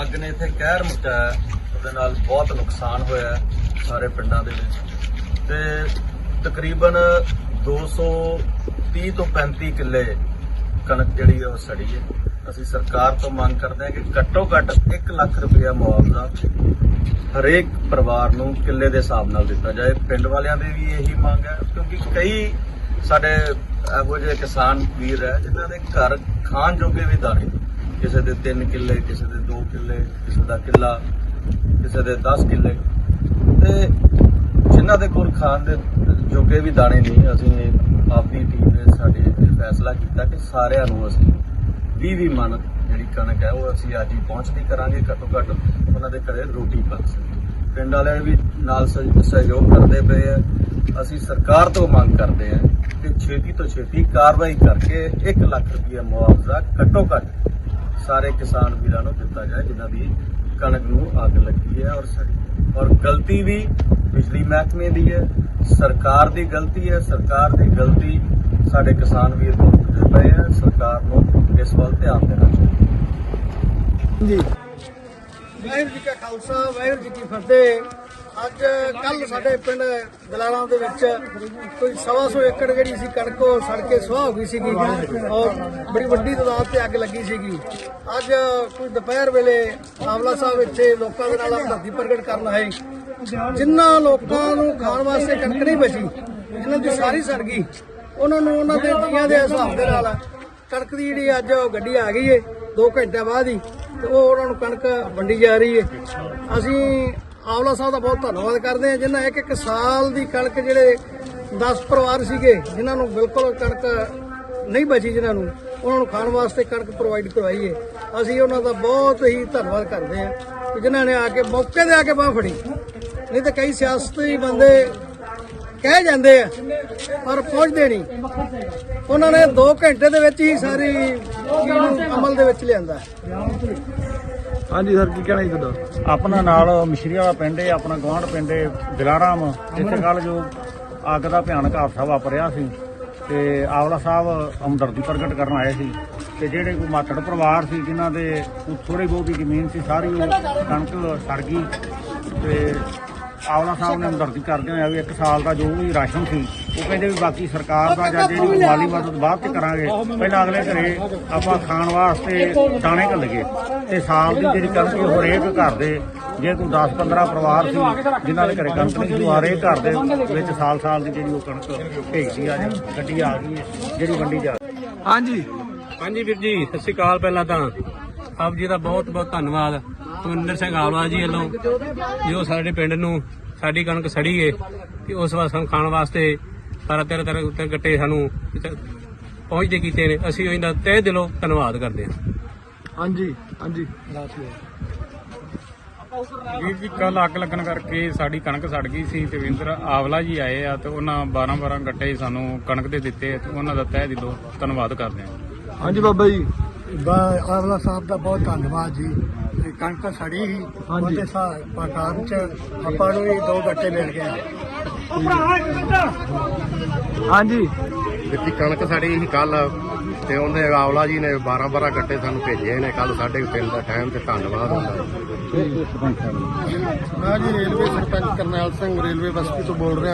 ਅੱਗ ਨੇ ਇੱਥੇ ਕਹਿਰ ਮਚਾਇਆ ਉਹਦੇ ਨਾਲ ਬਹੁਤ ਨੁਕਸਾਨ ਹੋਇਆ ਸਾਰੇ ਪਿੰਡਾਂ ਦੇ ਵਿੱਚ। ਤੇ ਤਕਰੀਬਨ 230 ਤੋਂ 35 ਕਿੱਲੇ ਕਣਕ ਜਿਹੜੀ ਹੈ ਉਹ ਸੜੀ ਹੈ। ਅਸੀਂ ਸਰਕਾਰ ਤੋਂ ਮੰਗ ਕਰਦੇ ਹਾਂ ਕਿ ਘੱਟੋ ਘੱਟ 1 ਲੱਖ ਰੁਪਇਆ ਮੁਆਵਜ਼ਾ ਹਰੇਕ ਪਰਿਵਾਰ ਨੂੰ ਕਿੱਲੇ ਦੇ ਹਿਸਾਬ ਨਾਲ ਦਿੱਤਾ ਜਾਏ। ਪਿੰਡ ਵਾਲਿਆਂ ਦੀ ਵੀ ਇਹੀ ਮੰਗ ਹੈ, ਕਿਉਂਕਿ ਕਈ ਸਾਡੇ ਇਹੋ ਜਿਹੇ ਕਿਸਾਨ ਵੀਰ ਹੈ, ਜਿਨ੍ਹਾਂ ਦੇ ਘਰ ਖਾਣ ਜੋਗੇ ਵੀ ਦਾਣੇ ਕਿਸੇ ਦੇ 3 ਕਿੱਲੇ, ਕਿਸੇ ਦੇ 2 ਕਿੱਲੇ, ਕਿਸੇ ਦਾ ਕਿੱਲਾ, ਕਿਸੇ ਦੇ 10 ਕਿੱਲੇ। ਤੇ ਜਿਨ੍ਹਾਂ ਦੇ ਕੋਲ ਖਾਣ ਦੇ ਜੋਗੇ ਵੀ ਦਾਣੇ ਨਹੀਂ, ਅਸੀਂ ਇਹ ਆਪਦੀ ਟੀਮ ਨੇ ਸਾਡੇ ਫੈਸਲਾ ਕੀਤਾ ਕਿ ਸਾਰਿਆਂ ਨੂੰ ਅਸੀਂ 20 20 ਮਣ ਜਿਹੜੀ ਕਣਕ ਹੈ, ਉਹ ਅਸੀਂ ਅੱਜ ਹੀ ਪਹੁੰਚਦੀ ਕਰਾਂਗੇ, ਘੱਟੋ ਘੱਟ ਉਹਨਾਂ ਦੇ ਘਰੇ ਰੋਟੀ ਪੱਕ ਸਕੇ। ਪਿੰਡ ਵਾਲਿਆਂ ਵੀ ਨਾਲ ਸਹਿ- ਸਹਿਯੋਗ ਕਰਦੇ ਪਏ ਆ। ਅਸੀਂ ਸਰਕਾਰ ਤੋਂ ਮੰਗ ਕਰਦੇ ਆ ਕਿ ਛੇਤੀ ਤੋਂ ਛੇਤੀ ਕਾਰਵਾਈ ਕਰਕੇ 1 ਲੱਖ ਰੁਪਏ ਮੁਆਵਜ਼ਾ ਘੱਟੋ ਘੱਟ ਸਾਰੇ ਕਿਸਾਨ ਵੀਰਾਂ ਨੂੰ ਦਿੱਤਾ ਜਾਏ, ਜਿਨ੍ਹਾਂ ਦੀ ਕਣਕ ਨੂੰ ਅੱਗ ਲੱਗੀ ਹੈ ਔਰ ਔਰ ਗਲਤੀ ਵੀ ਬਿਜਲੀ ਮਹਿਕਮੇ ਦੀ ਹੈ, ਸਰਕਾਰ ਦੀ ਗਲਤੀ ਹੈ, ਸਰਕਾਰ ਦੀ ਗਲਤੀ ਸਾਡੇ ਕਿਸਾਨ ਵੀਰ ਭੁਗਤਦੇ ਪਏ ਆ ਸਰਕਾਰ ਨੂੰ ਇਸ ਵੱਲ ਧਿਆਨ ਦੇਣਾ ਚਾਹੀਦਾ ਜੀ। ਵਾਹਿਗੁਰੂ ਜੀ ਕਾ ਖਾਲਸਾ, ਵਾਹਿਗੁਰੂ ਜੀ ਕੀ ਫਤਿਹ। ਅੱਜ ਕੱਲ ਸਾਡੇ ਪਿੰਡ ਦਲਾਲਾਂ ਦੇ ਵਿੱਚ ਕੋਈ ਸਵਾ ਸੌ ਏਕੜ ਜਿਹੜੀ ਸੀ ਕਣਕ ਉਹ ਸੜ ਕੇ ਸੁਆਹ ਹੋ ਗਈ ਸੀਗੀ ਔਰ ਬੜੀ ਵੱਡੀ ਤਾਦਾਦ ਤੇ ਅੱਗ ਲੱਗੀ ਸੀਗੀ। ਅੱਜ ਕੋਈ ਦੁਪਹਿਰ ਵੇਲੇ ਆਵਲਾ ਸਾਹਿਬ ਇੱਥੇ ਲੋਕਾਂ ਦੇ ਨਾਲ ਹਮਦਰਦੀ ਪ੍ਰਗਟ ਕਰਨ ਆਏ। ਜਿਨ੍ਹਾਂ ਲੋਕਾਂ ਨੂੰ ਖਾਣ ਵਾਸਤੇ ਕਣਕ ਨਹੀਂ ਬਚੀ ਇਹਨਾਂ ਦੀ ਸਾਰੀ ਸੜ ਗਈ, ਉਹਨਾਂ ਨੂੰ ਉਹਨਾਂ ਦੇ ਜੀਆਂ ਦੇ ਹਿਸਾਬ ਦੇ ਨਾਲ ਕਣਕ ਦੀ ਜਿਹੜੀ ਅੱਜ ਉਹ ਗੱਡੀ ਆ ਗਈ ਏ 2 ਘੰਟਿਆਂ ਬਾਅਦ ਹੀ, ਤੇ ਉਹ ਉਹਨਾਂ ਨੂੰ ਕਣਕ ਵੰਡੀ ਜਾ ਰਹੀ ਏ। ਅਸੀਂ ਆਵਲਾ ਸਾਹਿਬ ਦਾ ਬਹੁਤ ਧੰਨਵਾਦ ਕਰਦੇ ਹਾਂ, ਜਿਨ੍ਹਾਂ ਇੱਕ ਇੱਕ ਸਾਲ ਦੀ ਕਣਕ ਜਿਹੜੇ 10 ਪਰਿਵਾਰ ਸੀਗੇ, ਜਿਨ੍ਹਾਂ ਨੂੰ ਬਿਲਕੁਲ ਕਣਕ ਨਹੀਂ ਬਚੀ ਜਿਨ੍ਹਾਂ ਨੂੰ, ਉਹਨਾਂ ਨੂੰ ਖਾਣ ਵਾਸਤੇ ਕਣਕ ਪ੍ਰੋਵਾਈਡ ਕਰਵਾਈ ਏ ਅਸੀਂ ਉਹਨਾਂ ਦਾ ਬਹੁਤ ਹੀ ਧੰਨਵਾਦ ਕਰਦੇ ਹਾਂ ਕਿ ਜਿਨ੍ਹਾਂ ਨੇ ਆ ਕੇ ਮੌਕੇ ਤੇ ਆ ਕੇ ਬਾਹ ਫੜੀ। ਨਹੀਂ ਤਾਂ ਕਈ ਸਿਆਸਤੀ ਬੰਦੇ ਕਹਿ ਜਾਂਦੇ ਆ, ਪਰ ਪਹੁੰਚਦੇ ਨਹੀਂ। ਉਹਨਾਂ ਨੇ 2 ਘੰਟੇ ਦੇ ਵਿੱਚ ਹੀ ਸਾਰੀ ਅਮਲ ਦੇ ਵਿੱਚ ਲਿਆਂਦਾ। ਹਾਂਜੀ ਸਰ, ਕੀ ਕਹਿਣਾ ਜੀ ਤੁਹਾਡਾ? ਆਪਣਾ ਨਾਲ ਮਿਸ਼ਰੀ ਵਾਲਾ ਪਿੰਡ ਹੈ ਆਪਣਾ ਗਵਾਂਢ ਪਿੰਡ ਹੈ ਦਿਲਾਰਾਮ। ਇੱਥੇ ਕੱਲ ਜੋ ਅੱਗ ਦਾ ਭਿਆਨਕ ਹਾਦਸਾ ਵਾਪਰਿਆ ਸੀ ਤੇ ਆਵਲਾ ਸਾਹਿਬ ਹਮਦਰਦੀ ਪ੍ਰਗਟ ਕਰਨ ਆਏ ਸੀ ਤੇ ਜਿਹੜੇ ਕੋਈ ਮਾਤੜ ਪਰਿਵਾਰ ਸੀ, ਜਿਨ੍ਹਾਂ ਦੇ ਥੋੜੀ ਬਹੁਤੀ ਜ਼ਮੀਨ ਸੀ, ਸਾਰੀ ਉਹ ਕਣਕ ਸੜ ਗਈ ਤੇ ਆਵਲਾ ਸਾਹਿਬ ਨੇ ਹਮਦਰਦੀ ਕਰਦੇ ਹੋਏ ਵੀ ਇੱਕ ਸਾਲ ਦਾ ਜੋ ਵੀ ਰਾਸ਼ਨ ਸੀ ਉਹ ਕਹਿੰਦੇ ਵੀ ਬਾਕੀ ਸਰਕਾਰ ਦਾ ਜਾਂ ਜਿਹੜੀ ਮਾਲੀ ਮਦਦ ਬਾਅਦ ਚ ਕਰਾਂਗੇ। ਪਹਿਲਾਂ ਅਗਲੇ ਘਰੇ ਆਪਾਂ ਖਾਣ ਵਾਸਤੇ ਦਾਣੇ ਘੱਲਗੇ ਤੇ ਸਾਲ ਦੀ ਜਿਹੜੀ ਕਣਕ ਉਹ ਹਰੇਕ ਘਰ ਦੇ ਜੇ ਕੋਈ 10 15 ਪਰਿਵਾਰ ਸੀ ਜਿਨ੍ਹਾਂ ਦੇ ਘਰੇ ਕਣਕ ਨਹੀਂ ਸੀ ਉਹ ਹਰੇਕ ਘਰ ਦੇ ਵਿੱਚ ਸਾਲ ਸਾਲ ਦੀ ਜਿਹੜੀ ਉਹ ਕਣਕ ਭੇਜਦੀ ਆ ਜੀ ਗੱਡੀ ਆ ਗਈ ਹੈ ਜਿਹੜੀ ਵੰਡੀ ਜਾ ਹਾਂਜੀ। ਹਾਂਜੀ ਵੀਰ ਜੀ ਸਤਿ ਸ਼੍ਰੀ ਅਕਾਲ ਪਹਿਲਾਂ ਤਾਂ। ਆਪ ਜੀ ਦਾ ਬਹੁਤ ਬਹੁਤ ਧੰਨਵਾਦ। ਤੁਮਿੰਦਰ ਸਿੰਘ ਆਲਵਾ ਜੀ ਵੱਲੋਂ ਜੋ ਸਾਡੇ ਪਿੰਡ ਨੂੰ ਸਾਡੀ ਕਣਕ ਸੜੀ ਏ ਤੇ ਉਸ ਵਾਸਤੇ ਸਾਨੂੰ ਖਾਣ ਵਾਸਤੇ ਤਾਰਾ ਤੇਰੇ ਤੇਰੇ ਉੱਤੇ ਗੱਟੇ ਸਾਨੂੰ ਪਹੁੰਚਦੇ ਕੀਤੇ ਨੇ। ਅਸੀਂ ਉਹਦਾ ਤਹਿ ਦਿਲੋਂ ਧੰਨਵਾਦ ਕਰਦੇ ਹਾਂ। ਹਾਂਜੀ ਹਾਂਜੀ। ਵੀਰ ਜੀ ਕੱਲ ਅੱਗ ਲੱਗਣ ਕਰਕੇ ਸਾਡੀ ਕਣਕ ਸੜ ਗਈ ਸੀ ਤੇ ਵਿੰਦਰ ਆਵਲਾ ਜੀ ਆਏ ਆ ਤੇ ਉਹਨਾਂ 12 12 ਗੱਟੇ ਸਾਨੂੰ ਕਣਕ ਦੇ ਦਿੱਤੇ ਤੇ ਉਹਨਾਂ ਦਾ ਤਹਿ ਦਿਲੋਂ ਧੰਨਵਾਦ ਕਰਦੇ ਹਾਂ। ਹਾਂਜੀ ਬਾਬਾ ਜੀ। ਆਵਲਾ ਸਾਹਿਬ ਦਾ ਬਹੁਤ ਧੰਨਵਾਦ ਜੀ। ਇਹ ਕਣਕ ਸੜੀ ਸੀ ਹਾਂਜੀ। ਉਹਦੇ ਪ੍ਰਕਾਰ ਚ ਆਪਾਂ ਨੂੰ ਵੀ ਦੋ ਗੱਟੇ ਮਿਲ ਗਏ। ਹਾਂਜੀ। ਵਿੱਤੀ ਕਣਕ ਸਾਡੀ ਸੀ ਕੱਲ ਤੇ ਉਹਨੇ ਆਵਲਾ ਜੀ ਨੇ 12 12 ਗੱਟੇ ਸਾਨੂੰ ਭੇਜੇ ਨੇ ਕੱਲ ਸਾਡੇ ਪਿੰਡ ਦਾ ਟਾਈਮ ਤੇ ਧੰਨਵਾਦ। ਹੁੰਦਾ ਮੈਂ ਜੀ ਰੇਲਵੇ ਸਰਪੰਚ ਕਰਨੈਲ ਸਿੰਘ ਰੇਲਵੇ ਬਸਤੀ ਤੋਂ ਬੋਲ ਰਿਹਾ।